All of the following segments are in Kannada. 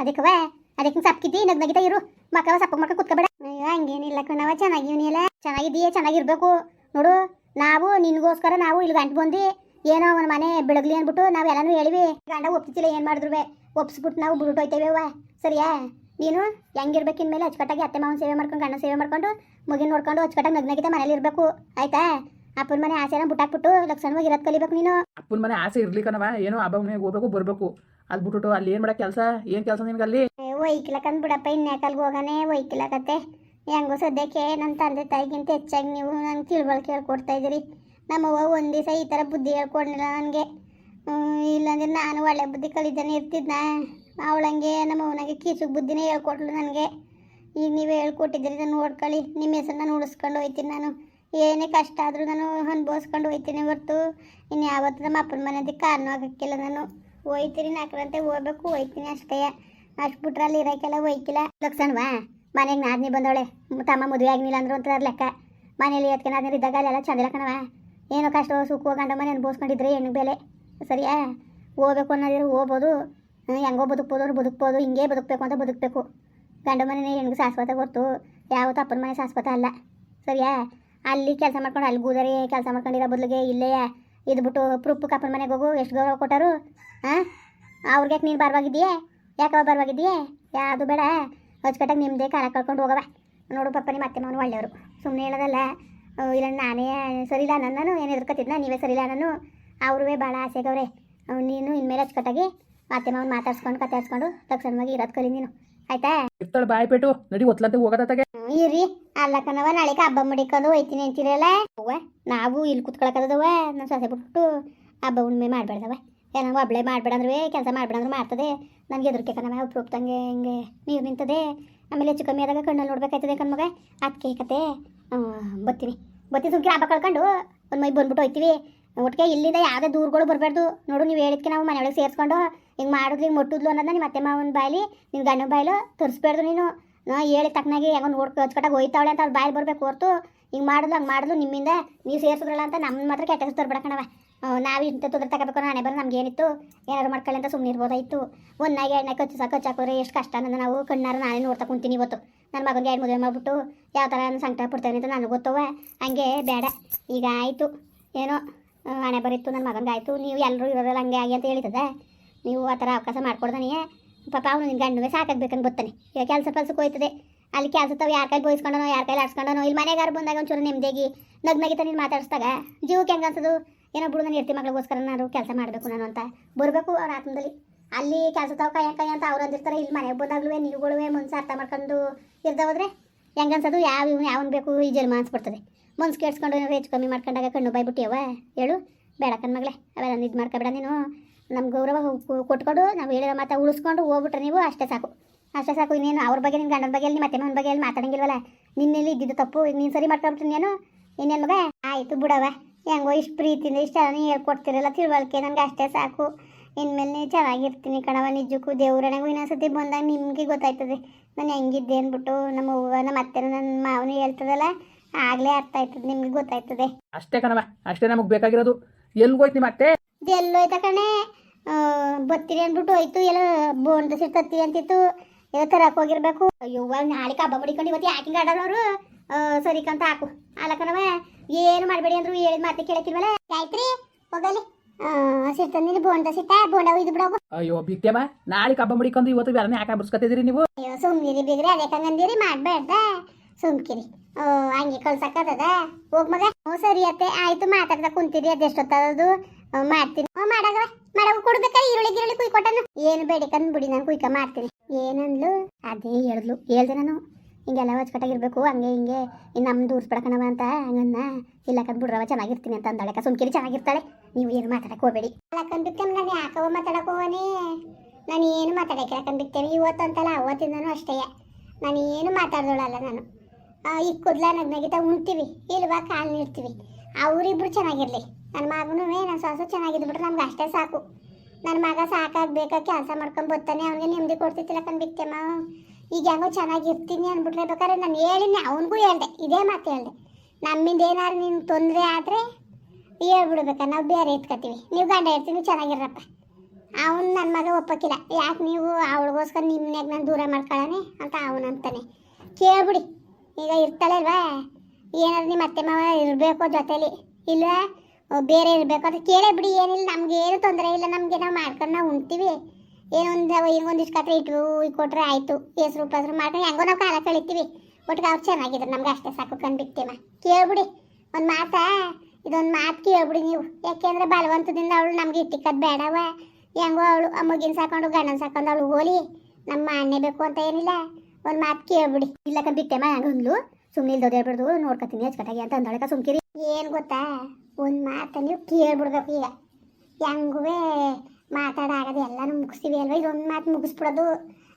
ಅದಕ್ಕವ ಅದಕ್ಕೆ ಸಪ್ಕಿದ್ದಿ, ನಗ್ ನಗಿತಾ ಇರು. ಮಕ್ಕವ ಸಪ್ಪ ಮಕ್ಕ ಕುತ್ಕೋಬೇಡ. ಅಯ್ಯೋ, ಹಂಗೇನಿಲ್ಲ ಕಣವ ಚೆನ್ನಾಗಿವನಿಲ್ಲ. ಚೆನ್ನಾಗಿದ್ದೀಯ, ಚೆನ್ನಾಗಿರ್ಬೇಕು. ನೋಡು, ನಾವು ನಿನ್ಗೋಸ್ಕರ ನಾವು ಇಲ್ಲಿ ಗಂಟು ಬಂದು ಏನೋ ಅವನ ಮನೆ ಬೆಳಗ್ಲಿ ಅಂದ್ಬಿಟ್ಟು ನಾವು ಎಲ್ಲಾನು ಹೇಳಿವಿ. ಗಂಡ ಒಪ್ತಿಲ್ಲ ಏನು ಮಾಡಿದ್ರು ಒಪ್ಸ್ಬಿಟ್ಟು ನಾವು ಬಿಟ್ಟು ಹೋಯ್ತೇವೆ ಅವ್ವ. ಸರಿಯಾ? ನೀನು ಹೆಂಗಿರ್ಬೇಕು ಇನ್ಮೇಲೆ ಅಚ್ಚುಕಟ್ಟಾಗಿ ಅತ್ತೆ ಮಾವನ ಸೇವೆ ಮಾಡ್ಕೊಂಡು ಗಂಡ ಸೇವೆ ಮಾಡ್ಕೊಂಡು, ಮಗಿನ ನೋಡ್ಕೊಂಡು ಅಚ್ಚುಕಟ್ಟಾಗಿ ನಗ್ನಗಿತ ಮನೇಲಿ ಇರಬೇಕು. ಆಯ್ತಾ? ಅಪ್ಪನ ಮನೆ ಆಸೆನ ಬುಟ್ಟಾಕ್ಬಿಟ್ಟು ಲಕ್ಷಣವಾಗಿ ಇರೋದು ಕಲಿಬೇಕು ನೀನು. ಅಪ್ಪನ ಮನೆ ಆಸೆ ಇರ್ಲಿಕ್ಕನವ ಏನೋ ಹಬ್ಬ ಮನೆಗೆ ಹೋಗ್ಬೇಕು, ಬರಬೇಕು. ಅಲ್ಲಿ ಬಿಟ್ಬಿಟ್ಟು ಅಲ್ಲಿ ಏನು ಮಾಡೋ ಕೆಲಸ? ಏನು ಕೆಲಸ ನಿನ್ಗೆ ಅಲ್ಲಿ ಒಯ್ಕಿಲಕಂದ್ ಬಿಡಪ್ಪ ಇನ್ಯಾಕಲ್ಗೆ ಹೋಗಾನೆ ಒಯ್ಕಿಲಕತ್ತೆ ಹೆಂಗೋ ಸದ್ಯಕ್ಕೆ ನನ್ನ ತಂದೆ ತಾಯಿಗಿಂತ ಹೆಚ್ಚಾಗಿ ನೀವು ನಂಗೆ ತಿಳುವಳಿಕೆ ಹೇಳ್ಕೊಡ್ತಾ ಇದ್ದೀರಿ. ನಮ್ಮವ್ವ ಒಂದು ದಿವಸ ಈ ಥರ ಬುದ್ಧಿ ಹೇಳ್ಕೊಡ್ಲಿಲ್ಲ ನನಗೆ. ಇಲ್ಲಾಂದ್ರೆ ನಾನು ಒಳ್ಳೆ ಬುದ್ಧಿ ಕಲಿದ್ದಾನೆ ಇರ್ತಿದ್ನ? ಅವಳಂಗೆ ನಮ್ಮ ಅವನಿಗೆ ಕೀಚುಗೆ ಬುದ್ಧಿನೇ ಹೇಳ್ಕೊಟ್ಲು ನನಗೆ. ಈಗ ನೀವೇ ಹೇಳ್ಕೊಟ್ಟಿದ್ದೀರಿ ನಾನು ನೋಡ್ಕೊಳ್ಳಿ. ನಿಮ್ಮ ಹೆಸರು ನಾನು ಉಳಿಸ್ಕೊಂಡು ಹೋಯ್ತೀನಿ ನಾನು. ಏನೇ ಕಷ್ಟ ಆದರೂ ನಾನು ಅನುಭವಿಸ್ಕೊಂಡು ಹೋಯ್ತೀನಿ ಹೊರ್ತು. ಇನ್ನು ಯಾವತ್ತೂ ನಮ್ಮ ಅಪ್ಪನ ಮನೆಯದಕ್ಕೆ ಕಾರಣ ಆಗೋಕ್ಕಿಲ್ಲ ನಾನು. ಹೋಯ್ತೀನಿ ನಾಲ್ಕರಂತೆ ಹೋಗ್ಬೇಕು, ಹೋಯ್ತೀನಿ ಅಷ್ಟೇ. ಅಷ್ಟು ಬಿಟ್ರೆ ಅಲ್ಲಿ ಇರೋಕೆಲ್ಲ ಹೋಯ್ಕಿಲ್ಲ ಲಕ್ಷಣವಾ ಮನೆಗೆ ನಾದ್ನಿ ಬಂದವಳೆ. ತಮ್ಮ ಮದುವೆ ಆಗಿಲ್ಲ ಅಂದ್ರೆ ಒಂಥರ ಲೆಕ್ಕ. ಮನೇಲಿ ಎತ್ಕೆ ನಾದ್ನಿ ಇದ್ದಾಗ ಅಲ್ಲೆಲ್ಲ ಚಂದ ಕಣವ ಏನೋ ಕಷ್ಟ ಸುಖ ಗಂಡ ಮನೆ ಅನ್ಭವಿಸ್ಕೊಂಡಿದ್ರೆ ಹೆಣ್ಣು ಬೆಲೆ. ಸರಿಯಾ? ಹೋಗ್ಬೇಕು ಅನ್ನೋದಿದ್ರೆ ಹೋಗ್ಬೋದು. ಹೆಂಗೋ ಬದುಕ್ಬೋದು ಅವ್ರು ಬದುಕ್ಬೋದು. ಹಿಂಗೆ ಬದುಕಬೇಕು ಅಂತ ಬದುಕಬೇಕು. ಗಂಡ ಮನೆ ಹೆಣ್ಗೆ ಶಾಶ್ವತ ಗೊತ್ತು. ಯಾವತ್ತು ಅಪ್ಪನ ಮನೆ ಶಾಶ್ವತ ಅಲ್ಲ. ಸರಿಯಾ? ಅಲ್ಲಿ ಕೆಲಸ ಮಾಡ್ಕೊಂಡು ಅಲ್ಲಿ ಗೂದರಿ ಕೆಲಸ ಮಾಡ್ಕೊಂಡಿರೋ ಬದಲಿಗೆ ಇಲ್ಲೇ ಇದ್ಬಿಟ್ಟು ಪ್ರೂಫ್ ಅಪ್ಪನ ಮನೆಗೆ ಹೋಗು, ಎಷ್ಟು ಗೌರವ ಕೊಟ್ಟರು ಹಾಂ ಅವ್ರಿಗೆ ನೀನು ಬರವಾಗಿದ್ದೀಯೇ? ಯಾಕವ ಯಾ ಯಾವುದು ಬೇಡ. ಅಚ್ಚುಕಟ್ಟಾಗಿ ನಿಮ್ಮದೇ ಕಾಲ ಕಳ್ಕೊಂಡು ಹೋಗವ ನೋಡು ಪಪ್ಪ ನಿಮ್ಮ ಅತ್ತೆ ಮಾವನು ಒಳ್ಳೆಯವರು. ಸುಮ್ಮನೆ ಹೇಳೋದಲ್ಲ ಇಲ್ಲ, ನಾನೇ ಸರಿಲ್ಲ ನನ್ನನು ಏನು ಎದುರ್ಕೊತಿದ್ನ ನೀವೇ ಸರಿಲ್ಲ ನಾನು ಅವ್ರೂ ಭಾಳ ಆಸೆಗವ್ರೆ. ನೀನು ಇನ್ಮೇಲೆ ಅಚ್ಚುಕಟ್ಟಾಗಿ ಅತ್ತೆ ಮಾವನ ಮಾತಾಡ್ಸ್ಕೊಂಡು ಕತ್ತಾಡ್ಸ್ಕೊಂಡು ತಕ್ಷಣವಾಗಿ ಇರೋದು ಕಲಿ ನೀನು. ಆಯ್ತಾ? ಇರ್ತಾಳೆ ಬಾಯ್ ಪೇಟು ನಡಿ ಒತ್ಲಂತೆ ಹೋಗೋದತ್ತಾಗೆ ಇರಿ ಅಲ್ಲ ಕಣವ ನಾಳೆಗೆ ಹಬ್ಬ ಮಡಿಕೊಂಡು ಹೋಯ್ತೀನಿ ಅಂತೀರಲ್ಲ? ಅವ್ವ ನಾವು ಇಲ್ಲಿ ಕುತ್ಕೊಳಕದವ ನಾನು ಸೊಸೆ ಬಿಟ್ಟು ಹಬ್ಬ ಉಣ್ಮೆ ಮಾಡ್ಬೇಡದವ ಏನೋ ಒಬ್ಳೆ ಮಾಡ್ಬೇಡ ಅಂದ್ರೆ ಕೆಲಸ ಮಾಡ್ಬೇಡ ಅಂದ್ರೆ ಮಾಡ್ತದೆ. ನನಗೆ ಎದುರ್ಕೆ ಕಣವ ಉಪ್ರೂಪ್ತಂಗೆ ಹಿಂಗೆ ನೀರು ನಿಂತದೆ. ಆಮೇಲೆ ಹೆಚ್ಚು ಕಮ್ಮಿ ಆದಾಗ ಕಣ್ಣಲ್ಲಿ ನೋಡ್ಬೇಕಾಯ್ತದೆ ಕಣ್ಮಗ. ಅದಕ್ಕೆ ಕತೆ ಬತ್ತೀನಿ. ಬತ್ತಿ ಸುಮ್ಕಿ ಹಬ್ಬ ಕಳ್ಕೊಂಡು ಒಂದು ಮೈ ಬಂದ್ಬಿಟ್ಟು ಹೋಯ್ತೀವಿ. ಒಟ್ಟಿಗೆ ಇಲ್ಲಿಂದ ಯಾವುದೇ ದೂರಗಳು ಬರಬಾರ್ದು. ನೋಡು ನೀವು ಹೇಳಿದ್ಕೆ ನಾವು ಮನೆಯೊಳಗೆ ಸೇರಿಸ್ಕೊಂಡು ಹಿಂಗೆ ಮಾಡಿದ್ಲಿ ಹಿಂಗೆ ಮುಟ್ಟಿದ್ಲು ಅನ್ನೋದನ್ನ ನಿಮ್ಮ ಅತ್ತೆ ಮಾವನ ಬಾಯಲ್ಲಿ ನಿನ್ನ ಗಂಡನ ಬಾಯಲು ತರಿಸ್ಬೇಡ್ದು ನೀನು. ಹೇಳಿ ತಕ್ಕನಾಗಿ ಹೆಂಗೋ ನೋಡ್ಕೊ ಅಚ್ಚುಕಟ್ಟಾಗಿ ಹೋಯ್ತಾವಳೆ ಅಂತ ಅವ್ರು ಬಾಯಲ್ಲಿ ಬರಬೇಕು ಹೊರ್ತು. ಹಿಂಗೆ ಮಾಡಿದ್ಲು, ಹಂಗೆ ಮಾಡಿದ್ಲು, ನಿಮ್ಮಿಂದ ನೀವು ಸೇರಿಸಿದ್ರಲ್ಲ ಅಂತ ನಮ್ಮ ಮಾತ್ರ ಕೆಟ್ಟ ಹೆಸರು ತರ್ಬೇಡಕಣವ ನಾವು ಇಂಥ ತೊಂದರೆ ತಗೋಬೇಕು ನಾನೇ ಬರೋ ನಮ್ಗೆ ಏನಿತ್ತು? ಏನಾದ್ರು ಮಾಡ್ಕೊಳ್ಳಿ ಅಂತ ಸುಮ್ಮನೆ ಇರ್ಬೋದಾಯಿತು ಒಂದಾಗ ಎಣ್ಣೆ ಕಚ್ಚಿ ಸಾಕು ಎಷ್ಟು ಕಷ್ಟ ಅನ್ನೋದು ನಾವು ಕಣ್ಣಾರ ನಾನೇ ನೋಡ್ತಾ ಕುಂತೀನಿ ಇವತ್ತು. ನನ್ನ ಮಗನಿಗೆ ಎರಡು ಮದುವೆ ಮಾಡ್ಬಿಟ್ಟು ಯಾವ ಥರ ಸಂಕಟ ಪಡ್ತೇನೆ ಅಂತ ನನಗೆ ಗೊತ್ತವ ಹಂಗೆ ಬೇಡ. ಈಗ ಆಯಿತು. ಏನೋ, ಹಣೆ ಬರೀತು ನನ್ನ ಮಗನಿಗೆ ಆಯಿತು ನೀವು ಎಲ್ಲರೂ ಇರೋದ್ರಲ್ಲಿ ಹಂಗೆ ಆಗಿ ಅಂತ ಹೇಳಿತದ ನೀವು ಆ ಥರ ಅವಕಾಶ ಮಾಡ್ಕೊಡ್ದಾನೆ. ಪಾಪ ಅವನು ನಿನ್ನ ಗಂಡುವೆ ಸಾಕಾಗಬೇಕಂತ ಬರ್ತಾನೆ ಈಗ ಕೆಲಸ ಪಲ್ಸಕ್ಕೆ ಹೋಯ್ತದೆ. ಅಲ್ಲಿ ಕೆಲಸ ತಾವು ಯಾರ ಕೈಲಿ ಬೋಯಿಸ್ಕೊಂಡನೋ, ಯಾರ ಕೈಲಿ ಆಡ್ಸ್ಕೊಂಡನೋ, ಇಲ್ಲಿ ಮನೆಗಾರ ಬಂದಾಗ ಒಂಚೂರು ನೆಮ್ಮದಿಯಾಗಿ ನಗ್ನಗಿತ ನೀನು ಮಾತಾಡಿಸ್ದಾಗ ಜೀವಕ್ಕೆ ಹೆಂಗೆ ಅನ್ಸೋದು? ಏನೋ ಬಿಡು ನಾನು ಇರ್ತಿ ಮಗಳಿಗೋಸ್ಕರ ನಾನು ಕೆಲಸ ಮಾಡಬೇಕು ನಾನು ಅಂತ. ಬರಬೇಕು ಅವ್ರ ಆತ್ಮದಲ್ಲಿ. ಅಲ್ಲಿ ಕೆಲಸ ತಾವು ಕೈ ಕೈ ಅಂತ ಅವ್ರು ಅಂದಿರ್ತಾರೆ, ಇಲ್ಲಿ ಮನೆಗೆ ಬಂದಾಗಲೂ ನೀವುಗಳು ಮನ್ಸು ಅರ್ಥ ಮಾಡ್ಕೊಂಡು ಇರ್ದ ಹೋದ್ರೆ ಹೆಂಗೆ ಅನ್ಸೋದು? ಯಾವ ಇವ್ನು ಯಾವನ್ ಬೇಕು? ಈ ಜನ್ಮ ಅನ್ಸ್ಬಿಡ್ತದೆ. ಮನ್ಸು ಕೇಳಿಸ್ಕೊಂಡು ಹೆಚ್ಚು ಕಮ್ಮಿ ಮಾಡ್ಕೊಂಡಾಗ ಕಣ್ಣು ಬಾಯ್ಬಿಟ್ಟಿಯವ ಹೇಳು. ಬೇಡ ಕಣ್ಮಗಳೇ ಅವೆಲ್ಲ ಇದು ಮಾಡ್ಕೊಬೇಡ ನೀನು. ನಮ್ಮ ಗೌರವ ಕೊಟ್ಕೊಂಡು ನಾವು ಹೇಳಿರೋ ಮಾತಾ ಉಳಿಸ್ಕೊಂಡು ಹೋಗ್ಬಿಟ್ರೆ ನೀವು ಅಷ್ಟೇ ಸಾಕು. ಅಷ್ಟೇ ಸಾಕು ಇನ್ನೇನು ಅವ್ರ ಬಗ್ಗೆ ನಿನ್ನ ಗಂಡನ ಬಗ್ಗೆ ನಿಮ್ಮ ಅತ್ತೆ ಮನ ಬಗ್ಗೆ ಎಲ್ಲಿ ಮಾತಾಡಂಗಿಲ್ವಲ್ಲ? ನಿನ್ನೆಲ್ಲಿ ಇದ್ದಿದ್ದು ತಪ್ಪು, ನೀನು ಸರಿ ಮಾಡ್ಕೊಂಬಿಟ್ಟು ನೀನು? ಇನ್ನೇನು ಮಗ? ಆಯಿತು ಬಿಡವ ಹೆಂಗೋ ಇಷ್ಟು ಪ್ರೀತಿಯಿಂದ ಇಷ್ಟ ನೀ ಹೇಳ್ಕೊಡ್ತಿರಲ್ಲ, ತಿಳುವಳಿಕೆ, ನನಗೆ ಅಷ್ಟೇ ಸಾಕು. ಇನ್ಮೇಲೆ ನೀನು ಚೆನ್ನಾಗಿರ್ತೀನಿ ಕಣವ ನಿಜಕ್ಕೂ ದೇವ್ರಣೆಗೂ ಇನ್ನೊಂದ್ಸತಿ ಬಂದಾಗ ನಿಮಗೆ ಗೊತ್ತಾಯ್ತದೆ. ನಾನು ಹೆಂಗಿದ್ದೆ ಅಂದ್ಬಿಟ್ಟು ನಮ್ಮ ಅವ್ವ, ನಮ್ಮ ಅತ್ತೆ ನನ್ನ ಮಾವನು ಹೇಳ್ತದಲ್ಲ ಆಗಲೇ ಅರ್ಥ ಆಯ್ತದೆ, ನಿಮ್ಗೆ ಗೊತ್ತಾಯ್ತದೆ. ಅಷ್ಟೇ ಕಣವ ಅಷ್ಟೇ ನಮಗೆ ಬೇಕಾಗಿರೋದು. ಎಲ್ಲಿಗೋಯ್ತು ನಿಮ್ಮ ಅತ್ತೆ? ಎಲ್ಲೋಯ್ತ ಕಣೆ ಬತ್ತಿರಿ ಬತ್ತೀರಿ ಅಂದ್ಬಿಟ್ಟು ಹೋಯ್ತು ಎಲ್ಲ ಬೋಂಡ ಸಿಟ್ಟು ತತ್ತಿ ಅಂತಿತ್ತು ಎಲ್ಲ ತರಕ್ಕೆ ಹೋಗಿರ್ಬೇಕು. ಅಯ್ಯೋ ನಾಳೆ ಹಬ್ಬ ಮಡಿಕೊಂಡು ಇವತ್ತು ಯಾಕಿಂಗ್ ಆಡೋರು ಸರಿ ಕಂತ ಹಾಕು. ಅಲ್ಲಕ್ಕನವ ಏನು ಮಾಡಬೇಡಿ ಅಂದ್ರು ಹೇಳಿದ ಮಾತೆ ಕೇಳಕ್ಕಿಲ್ವಲ್ಲ? ಆಯ್ತ್ರಿ ಹೋಗಲಿ. ತಂದಿನಿ ಬೋಂಡ ಸಿಟ್ಟ ಬೋಂಡ ಇದು ಬಿಡೋಗು. ಅಯ್ಯೋ ಬಿತ್ತೇಮ್ಮ ನಾಳೆ ಹಬ್ಬ ಮಡಿಕೊಂಡು ಇವತ್ತು ಬೇರೆ ಯಾಕೆ ಬರ್ಸ್ಕೊತಿದ್ದೀರಿ ನೀವು? ಅಯ್ಯೋ ಸುಮ್ಮನಿರಿ ಬಿಗ್ರಿ ಅದೇ ಕಂಗಂದಿರಿ ಮಾಡಬೇಡ್ದ. ಸುಮ್ಕಿರಿ. ಓ ಹಂಗೆ ಕಳ್ಸಕ್ಕದ ಹೋಗ್ ಮಗ. ಹ್ಞೂ ಸರಿ ಅತ್ತೆ ಆಯ್ತು ಮಾತಾಡ್ದ ಕುಂತೀರಿ ಅದೆಷ್ಟೊತ್ತದು ಮಾಡ್ತೀನಿ. ಮಾಡಾಗ ಮಾಡಾಗ ಕೊಡ್ಬೇಕಾರೆ ಈರುಳ್ಳಿ ಗಿರುಳ್ಳಿ ಕುಯ್ಕೊಟ್ಟನು. ಏನು ಬೇಡಿಕಂದ್ ಬಿಡಿ, ನಾನು ಕುಯ್ಕ, ಮಾಡ್ತೀನಿ. ಏನಂದ್ಲು? ಅದೇ ಹೇಳಿದ್ಲು. ಹೇಳ್ದೆ ನಾನು. ಹಿಂಗೆಲ್ಲ ಹೊಚ್ಕಟ್ಟಾಗಿರ್ಬೇಕು ಹಂಗೆ ಹಿಂಗೆ. ಇನ್ನು ನಮ್ಮ ದೂರ್ಸ್ಬಿಡಕಣವ ಅಂತ ಹಂಗನ್ನ. ಇಲ್ಲಕಂದ್ ಬಿಡ್ರವ, ಚೆನ್ನಾಗಿರ್ತೀನಿ ಅಂತ ಅಂದಾಳೆ. ಸುಮ್ಕಿರಿ, ಚೆನ್ನಾಗಿರ್ತಾಳೆ. ನೀವು ಏನು ಮಾತಾಡಕ್ ಹೋಗ್ಬೇಡಿ. ಅಲ್ಲಕಂದಿರ್ತೇನೆ ನಾನು ಯಾಕವ ಮಾತಾಡಕ್ ಹೋಗನಿ ನಾನು ಏನು ಮಾತಾಡಕ್ಕೆ ಯಾಕಂದಿರ್ತೇನೆ ಇವತ್ತು ಅಂತಲ್ಲ, ಅವತ್ತಿಂದನೂ ಅಷ್ಟೇ. ನಾನು ಏನು ಮಾತಾಡ್ದೋಳಲ್ಲ ನಾನು. ಈ ಕುದ್ಲ ನಗ್ನಗಿತ ಉಣ್ತೀವಿ. ಇಲ್ವಾ ಕಾಲು ನೀಡ್ತೀವಿ ಅವರಿಬ್ರು ಚೆನ್ನಾಗಿರ್ಲಿ. ನನ್ನ ಮಗನೂ ನನ್ನ ಸೊಸೆ ಚೆನ್ನಾಗಿದ್ಬಿಟ್ರೆ ನಮ್ಗೆ ಅಷ್ಟೇ ಸಾಕು. ನನ್ನ ಮಗ ಸಾಕಾಗ್ಬೇಕಾ, ಕೆಲಸ ಮಾಡ್ಕೊಂಡು ಬರ್ತಾನೆ, ಅವನಿಗೆ ನೆಮ್ಮದಿ ಕೊಡ್ತಿತ್ತಿಲ್ಲ ಕಂಡ್ಬಿಕ್ತೇಮ್ಮ ಈಗ ಹೆಂಗೋ ಚೆನ್ನಾಗಿರ್ತೀನಿ ಅಂದ್ಬಿಟ್ರೆ ಬೇಕಾದ್ರೆ ನಾನು ಹೇಳಿನಿ ಅವನಿಗೂ ಹೇಳ್ದೆ, ಇದೇ ಮಾತು ಹೇಳ್ದೆ. ನಮ್ಮಿಂದ ಏನಾದ್ರು ನಿನ್ನ ತೊಂದರೆ ಆದರೆ ಹೇಳ್ಬಿಡ್ಬೇಕಾ, ನಾವು ಬೇರೆ ಎತ್ಕೊತೀವಿ. ನೀವು ಗಂಡ ಇರ್ತೀನಿ ಚೆನ್ನಾಗಿರಪ್ಪ ಅವನು ನನ್ನ ಮಗ ಒಪ್ಪಕ್ಕಿಲ್ಲ. ಯಾಕೆ ನೀವು ಅವಳಿಗೋಸ್ಕರ ನಿಮ್ಮನ್ಯಾಗ ನಾನು ದೂರ ಮಾಡ್ಕೊಳ್ಳೋಣ ಅಂತ ಅವನು ಅಂತಾನೆ. ಕೇಳ್ಬಿಡಿ. ಈಗ ಇರ್ತಾಳೆ ಅಲ್ವಾ? ಏನಾದ್ರು ನಿಮ್ಮ ಅತ್ತೆ ಮಾವ ಇರಬೇಕು ಜೊತೇಲಿ. ಇಲ್ಲ ಬೇರೆ ಇರಬೇಕು ಅದು ಕೇಳೇ ಬಿಡಿ, ಏನಿಲ್ಲ, ನಮ್ಗೆ ಏನು ತೊಂದರೆ ಇಲ್ಲ, ನಮಗೆ ನಾವು ಮಾಡ್ಕೊಂಡು ನಾವು ಉಣ್ತೀವಿ. ಏನೊಂದು ಹಿಂಗೊಂದಿಷ್ಟು ಕತ್ರ ಇಟ್ಟು ಕೊಟ್ರೆ ಆಯಿತು, ಹೆಸ್ರು ಪಸ್ರು ಮಾಡ್ಕೊಂಡು ಹೆಂಗೋ ನಾವು ಕಾಲ ಕಳಿತೀವಿ. ಒಟ್ಟಿಗೆ ಅವ್ರು ಚೆನ್ನಾಗಿದ್ರು, ನಮ್ಗೆ ಅಷ್ಟೇ ಸಾಕು ಕಂಡ್ಬಿಡ್ತೇಮ ಕೇಳ್ಬಿಡಿ, ಒಂದು ಮಾತಾ? ಇದೊಂದು ಮಾತು ಕೇಳ್ಬಿಡಿ ನೀವು. ಯಾಕೆಂದ್ರೆ ಬಲವಂತದಿಂದ ಅವಳು ನಮ್ಗೆ ಇಟ್ಟಿಕ್ಕದ್ ಬೇಡವ. ಹೆಂಗೋ ಅವಳು, ಆ ಮಗಿನ ಸಾಕೊಂಡು, ಗಂಡನ ಸಾಕೊಂಡು ಅವಳು ಹೋಲಿ. ನಮ್ಮ ಅಣ್ಣೆ ಬೇಕು ಅಂತ ಏನಿಲ್ಲ. ಒಂದು ಮಾತು ಕೇಳ್ಬಿಡಿ. ಇಲ್ಲ ಕಂಡ್ಬಿಟ್ಟೆಮ್ಮ ಹಂಗಂದ್ಲು. ಸುಮ್ಮನೆ ಇಲ್ದೋದು ಹೇಳ್ಬಿಡ್ದು ನೋಡ್ಕೊತೀನಿ ಅಚ್ಚುಕಟ್ಟಾಗಿ ಅಂತ ಅಂದಳಕ ಸುಮ್ಕಿರಿ. ಏನು ಗೊತ್ತಾ? ಒಂದು ಮಾತು ನೀವು ಕೇಳ್ಬಿಡ್ಬೇಕು ಈಗ. ಹೆಂಗುವೆ ಮಾತಾಡಾಗದು ಎಲ್ಲಾನು ಮುಗಿಸ್ತೀವಿ ಅಲ್ವಾ? ಇದೊಂದು ಮಾತು ಮುಗಿಸ್ಬಿಡೋದು.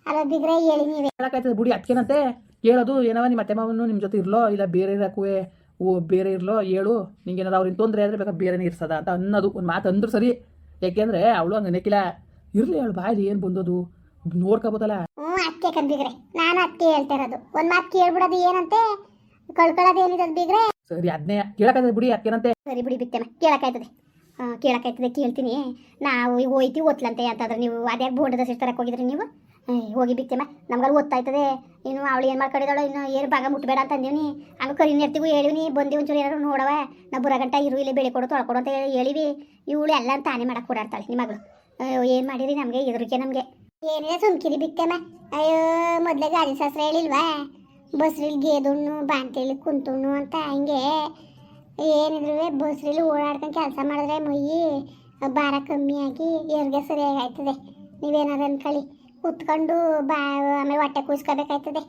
ಅಲ್ಲ ಬಿಗ್ರೆ ಹೇಳಿ ನೀವೇ? ಹೇಳಕ್ಕಾಯ್ತದೆ ಬುಡಿ ಅದಕ್ಕೇನಂತೆ ಹೇಳೋದು ಏನವ ನಿಮ್ಮ ಅತ್ತೆ ಮಾವನು ನಿಮ್ಮ ಜೊತೆ ಇರಲೋ, ಇಲ್ಲ ಬೇರೆ ಇರಕುವೆ, ಓ, ಬೇರೆ ಇರಲೋ, ಹೇಳು ನಿಂಗೆ ಏನಾದ್ರು ಅವ್ರಿಗೆ ತೊಂದರೆ ಆದರೆ ಬೇಕಾದ್ರೆ ಬೇರೆನೇ ಇರ್ಸದ ಅಂತ ಅನ್ನೋದು, ಒಂದು ಮಾತು ಅಂದ್ರು ಸರಿ. ಯಾಕೆಂದ್ರೆ ಅವಳು ಹಂಗೆ ನೆಕ್ಕಿಲ್ಲ ಇರಲಿ ಅವಳು ಏನು ಬಂದೋದು? ನೋಡ್ಕೋಬೋದಲ್ಲ? ಹ್ಞೂ ಅತ್ತೆ ಕಂದಿಗ್ರೆ ನಾನು ಅತ್ತೆ ಹೇಳ್ತಾ ಇರೋದು. ಒಂದು ಮಾತು ಕೇಳ್ಬಿಡೋದು ಏನಂತೆ? ಕಳ್ಕೊಳ್ಳೋದು ಏನಿದೆ ಬಿಗ್ರೆ? ಸರಿ ಅದನ್ನೇ ಕೇಳಕ್ಕಾಯ್ತದೆ ಬಿಡಿ ಅಕ್ಕೇನಂತೆ ಸರಿ ಬಿಡಿ ಬಿಟ್ಟೆನ ಕೇಳಕ್ಕಾಯ್ತದೆ. ಹಾಂ ಕೇಳಕ್ಕಾಯ್ತದೆ ಕೇಳ್ತೀನಿ. ನಾವು ಈಗ ಹೋಯ್ತಿ ಓದ್ಲಂತೆ ಅಂತಂದ್ರೆ ನೀವು ಅದೇ ಬೋರ್ಡದ ಸಿಸ್ಟರಕ್ಕೆ ಹೋಗಿದ್ರಿ ನೀವು? ಏ, ಹೋಗಿ ಬಿಟ್ಟೆಮ್ಮ ನಮ್ಗಲ್ಲಿ ಓದ್ತಾಯ್ತದೆ. ಇನ್ನು ಅವಳು ಏನು ಮಾಡ್ಕೊಂಡಿದ್ದಾಳೋ ಇನ್ನು ಏನು ಭಾಗ ಮುಟ್ಬೇಡ ಅಂತ ಅಂದೀವಿ ಹಂಗೆ ಕರಿ ನೆರ್ತಿಗೂ ಹೇಳಿವ್ನಿ. ಬಂದು ಒಂಚೂರು ಏನಾದ್ರು ನೋಡವ ನಾ ಬುರ ಗಂಟ ಇರು ಇಲ್ಲಿ ಬೆಳೆ ಕೊಡು ತೊಳ್ಕೊಡು ಅಂತ ಹೇಳಿ ಹೇಳಿವಿ. ಇವಳು ಎಲ್ಲ ತಾನೇ ಮಾಡಕ್ಕೆ ಓಡಾಡ್ತಾಳೆ ನಿಮ್ಮ ಮಗಳು. ಏನು ಮಾಡಿರಿ ನಮಗೆ ಎದುರಿಕೆ ನಮಗೆ. ಏನಿದೆ ಸುಮ್ಕಿರಿ ಬಿಟ್ಟೆಮ್ಮ ಅಯ್ಯೋ, ಮೊದಲೇ ಗಾಡಿ ಶಾಸ್ತ್ರ ಹೇಳಿಲ್ವಾ? ಬಸ್ರಿಲ್ ಗೇದುಣ್ಣು ಬಾಂತೇಳಿ ಕುಂತುಣ್ಣು ಅಂತ ಹಂಗೆ. ಏನಿದ್ರು ಬಸ್ರಿಲಿ ಓಡಾಡ್ಕೊಂಡು ಕೆಲಸ ಮಾಡಿದ್ರೆ ಮೊಯ್ಯಿ ಭಾರ ಕಮ್ಮಿ ಆಗಿ ಎರ್ಗೆ ಸರಿಯಾಗಿ ಆಯ್ತದೆ. ನೀವೇನಾದ್ರು ಅನ್ಕೊಳ್ಳಿ. ಕುತ್ಕೊಂಡು ಬಾ, ಆಮೇಲೆ ಹೊಟ್ಟೆ ಕೂಸ್ಕೋಬೇಕಾಯ್ತದೆ.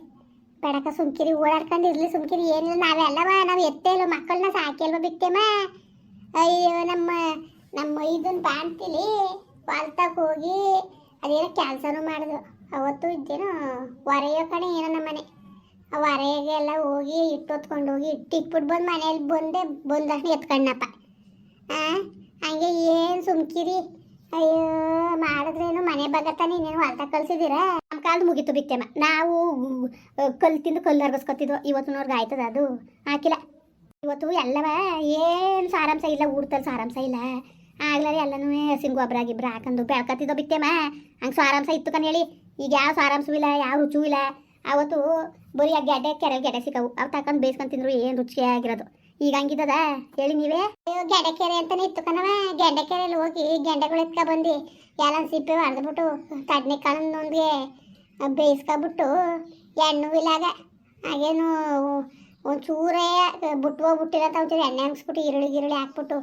ಬೇಡಕ ಸುಮ್ಕಿರಿ. ಓಡಾಡ್ಕೊಂಡು ಇರ್ಲಿ, ಸುಮ್ಕಿರಿ. ಏನಿಲ್ಲ ನಾವೆಲ್ಲವ ನಾವು ಎತ್ತೇ ಇಲ್ಲ ಮಕ್ಕಳನ್ನ ಸಾಕಿಲ್ವ ಬಿಟ್ಟೆಮ್ಮ ಅಯ್ಯೋ, ನಮ್ಮ ನಮ್ಮ ಇದನ್ನ ಬಾಂತಿಲಿ ಹೊಲ್ತಾಗ ಹೋಗಿ ಅದೇನೋ ಕೆಲಸನೂ ಮಾಡಿದ್ರು ಅವತ್ತು ಇದ್ದೇನೋ ಹೊರೆಯೋ ಕಡೆ ಏನೋ ನಮ್ಮ ಮನೆ. ಆ ಹೊರೆಗೆಲ್ಲ ಹೋಗಿ ಇಟ್ಟು ಹೊತ್ಕೊಂಡು ಹೋಗಿ ಇಟ್ಟು ಇಟ್ಬಿಟ್ಟು ಬಂದು ಮನೇಲಿ ಬಂದೆ ಬಂದಷ್ಟು ಎತ್ಕೊಂಡಪ್ಪ ಆ, ಹಂಗೆ ಏನು ಸುಮ್ಕಿರಿ? ಅಯ್ಯೋ, ಮಾಡಿದ್ರೇನು ಮನೆ ಬಗತ್ತಾನೆ, ಇನ್ನೇನು ಹೊಲ್ತ ಕಳ್ಸಿದ್ದೀರಾ ನಮ್ಮ ಕಾಲದ ಮುಗೀತು ಬಿತ್ತೆಮ್ಮ. ನಾವು ಕಲ್ಲು ತಿಂದು ಕಲ್ಲು ಅರ್ಬಸ್ಕೊತಿದ್ವು ಇವತ್ತು ನೋಡ್ಗೆ ಆಯ್ತದ ಅದು. ಹಾಕಿಲ್ಲ. ಇವತ್ತು ಎಲ್ಲವ ಏನು ಸಾರಾಂಶ ಇಲ್ಲ, ಊಟದಲ್ಲಿ ಸಾರಾಂಶ ಇಲ್ಲ. ಆಗ್ಲಾರೆ ಎಲ್ಲನೂ ಹಸಿನ ಗೊಬ್ಬರ ಗಿಬ್ಬರ ಹಾಕೊಂಡು ಬೆಳ್ಕತ್ತಿದ್ದೋ ಬಿತ್ತೇಮ ಹಂಗೆ ಸಾರಾಂಶ ಇತ್ತು ಕಣ ಹೇಳಿ. ಈಗ ಯಾವ ಸಾರಾಂಶವೂ ಇಲ್ಲ, ಯಾವ ರುಚಿಯೂ ಇಲ್ಲ. ಅವತ್ತು ಬರೀ ಆ ಗೆಡ್ಡೆ ಕೆರೆ ಗೆಡ್ಡೆ ಸಿಕ್ಕವು. ಅವು ತಕೊಂಡು ಬೇಯಿಸ್ಕೊಂಡು ತಿಂದ್ರು ಏನು ರುಚಿಯಾಗಿರೋದು. ಈಗ ಹಂಗಿದ್ದದ ಹೇಳಿ ನೀವೇ. ಗೆಡ್ಡೆ ಕೆರೆ ಅಂತಾನೆ ಇತ್ತು ಕಣವ ಗೆಡ್ಡೆ ಕೆರೆಯಲ್ಲಿ ಹೋಗಿ ಗೆಡ್ಡೆಗಳು ಎತ್ಕೊ ಬಂದು ಎಲ್ಲ ಸಿಪ್ಪೆ ಹೊಡೆದ್ಬಿಟ್ಟು ಕಡ್ನೆ ಕಾಳನ್ನೊಂದಿಗೆ ಬೇಯಿಸ್ಕೊಬಿಟ್ಟು ಎಣ್ಣು ಇಲ್ಲಾಗ ಹಾಗೇನು ಒಂಚೂರೇ ಬಿಟ್ಟು ಹೋಗ್ಬಿಟ್ಟಿರತ್ತ ಒಂಚೂರು ಎಣ್ಣೆ ಹಾಕ್ಸ್ಬಿಟ್ಟು ಈರುಳ್ಳಿ ಈರುಳ್ಳಿ ಹಾಕ್ಬಿಟ್ಟು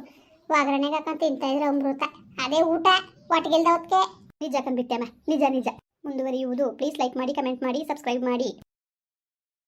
ಒಗ್ಗರಣೆಗೆ ಹಾಕೊಂಡು ತಿಂತಾ ಇದ್ರೆ ಅಮೃತ. ಅದೇ ಊಟ ಹೊಟ್ಟಿಗಿಲ್ದ ಹೊತ್ತಿಗೆ ನಿಜ ಅಮ್ಮ, ನಿಜ ನಿಜ. ಮುಂದುವರಿಯುವುದು. ಪ್ಲೀಸ್ ಲೈಕ್ ಮಾಡಿ ಕಮೆಂಟ್ ಮಾಡಿ ಸಬ್ಸ್ಕ್ರೈಬ್ ಮಾಡಿ.